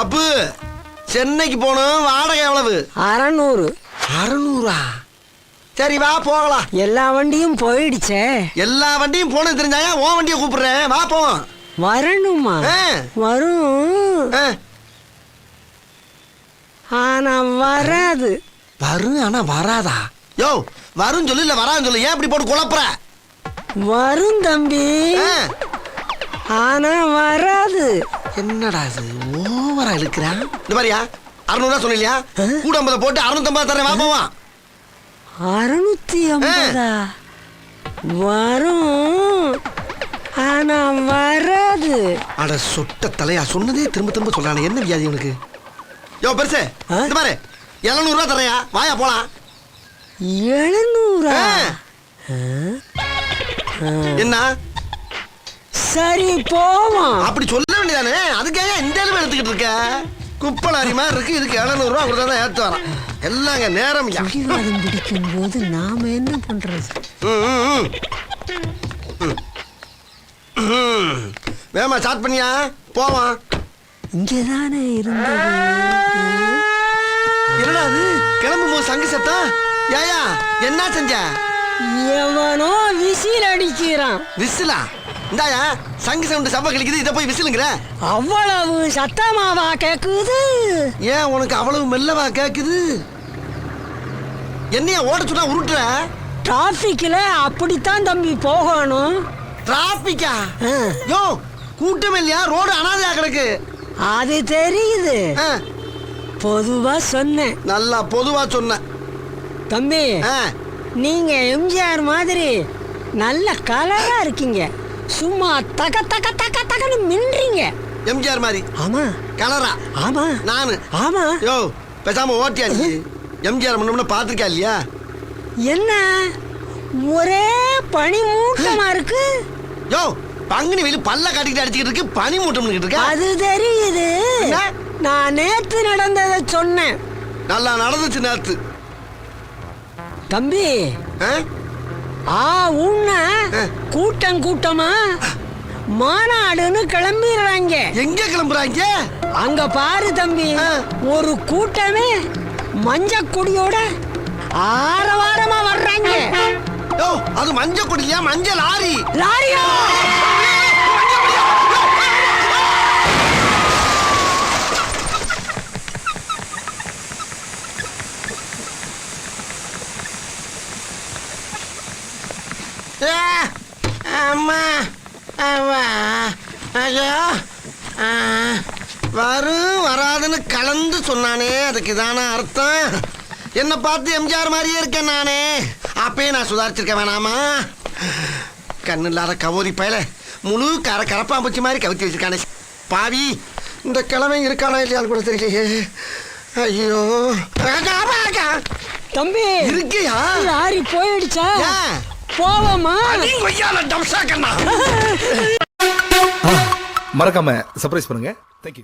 அப்பு சென்னைக்கு போகணும் வாடகை எவ்வளவு? அறநூறு. அறுநூறா? சரி வா போகலாம். எல்லா வண்டியும் போயிடுச்சே. எல்லா வண்டியும் போன தெரிஞ்சாயா? உன் வண்டியை கூப்பிடுறேன். வா போவோம் வரணுமா. வரும். ஆனா வராது. வரும் ஆனா வராதா? யோ வரும் சொல்லு இல்ல வரான்னு சொல்லு. ஏன் இப்படி போட்டு குழப்புற? வரும் தம்பி. ஆனா வராது. என்னடா இது? ஓவரா இழுக்கிறான் இந்த மாதிரியா? அறுநூறுவா சொன்னியா கூட ஐம்பதை போட்டு அறுநூத்தம்பது தரேன் வா போவான் அறுநூத்தி ஐம்பதா வரும். ஆனா வராது. அட சொட்ட தலையா. சொன்னதே திரும்ப திரும்ப சொல்றானே. என்ன வியாதி உனக்கு? யோ பெருசு? இந்த பாரு. எழுநூறுவா தரையா வாயா போலாம். எழுநூறா. என்ன? சரி போவோம். அப்படி சொல்ல வேண்டியதானே? அதுக்காக இந்த அளவு எடுத்துக்கிட்டு இருக்க? குப்பலாரி மாதிரி இருக்கு இதுக்கு எழுநூறுவா கொடுத்தா தான் ஏற்று வரான். எல்லாங்க நேரம். பிடிவாதம் பிடிக்கும் போது நாம என்ன பண்றது? ம், ம், ம். ம். ம். வேகமா ஸ்டார்ட் பண்ணியா? போவான். இங்கதானே இருந்தது. என்னடா அது? கிளம்பும் போது சங்கு சத்தம் ஏயா என்ன செஞ்ச? எவனோ விசில் அடிக்கிறான். விசிலா? இந்தாயா சங்கு சவுண்டு சப்ப கழிக்குது இதை போய் விசிலுங்கிற. அவ்வளவு சத்தமாவா கேக்குது? ஏன் உனக்கு அவ்வளவு மெல்லவா கேக்குது? என்னைய ஓட சொன்னா உருட்டுற? டிராபிக்ல அப்படித்தான் தம்பி போகணும். டிராபிக்கா ஆ, யோ கூட்டம் இல்லையா? ரோடு அனாதையா கிடக்கு. அது தெரியுது. பொதுவா சொன்னேன். நல்லா பொதுவா சொன்ன. தம்பி நீங்க எம்ஜிஆர் மாதிரி நல்ல கலரா இருக்கீங்க. சும்மா தக தக தக தகன்னு மின்றீங்க. எம்ஜிஆர் மாதிரி. ஆமா. கலரா. ஆமா. நானு. ஆமா. யோ பேசாம ஓட்டியா நீ எம்ஜிஆர் முன்ன பாத்திருக்கா இல்லையா? என்ன? ஒரே பனி மூட்டமா இருக்கு. யோ பங்குனி வெயில் பல்ல காட்டிக்கிட்டு அடிச்சுக்கிட்டு இருக்கு பனி மூட்டம் இருக்க? அது தெரியுது? நான் நேத்து நடந்ததை சொன்னேன். நல்லா நடந்துச்சு நேத்து. தம்பி. ஆ? ஆ உன்ன. கூட்டம் கூட்டமா மாநாடுன்னு கிளம்பிடுறாங்க. எங்க கிளம்புறாங்க? அங்க பாரு தம்பி. ஒரு கூட்டமே மஞ்ச கொடியோட ஆரவாரமா வர்றாங்க. அது மஞ்சள் கொடிலையா மஞ்சள் லாரி லாரியா? அம்மா அம்மா ஐயோ வரும் வராதுன்னு கலந்து சொன்னானே அதுக்கு தானே அர்த்தம். என்னை பார்த்து எம்ஜிஆர் மாதிரியே இருக்கேன் நானே. அப்பயே நான் சுதாரிச்சிருக்க வேணாமா? கண்ணு இல்லாத கவோரி பயல முழு கர கரப்பாம்பூச்சி மாதிரி கவித்து வச்சிருக்கானே. பாவி இந்த கிழமை இருக்கானா இல்லையான்னு கூட தெரியலையே. ஐயோ. தம்பி இருக்கியா? லாரி போயிடுச்சா? போவோமா? கொய்யால டம்சா கண்ணா மறக்காம சர்ப்ரைஸ் பண்ணுங்க. தேங்க்யூ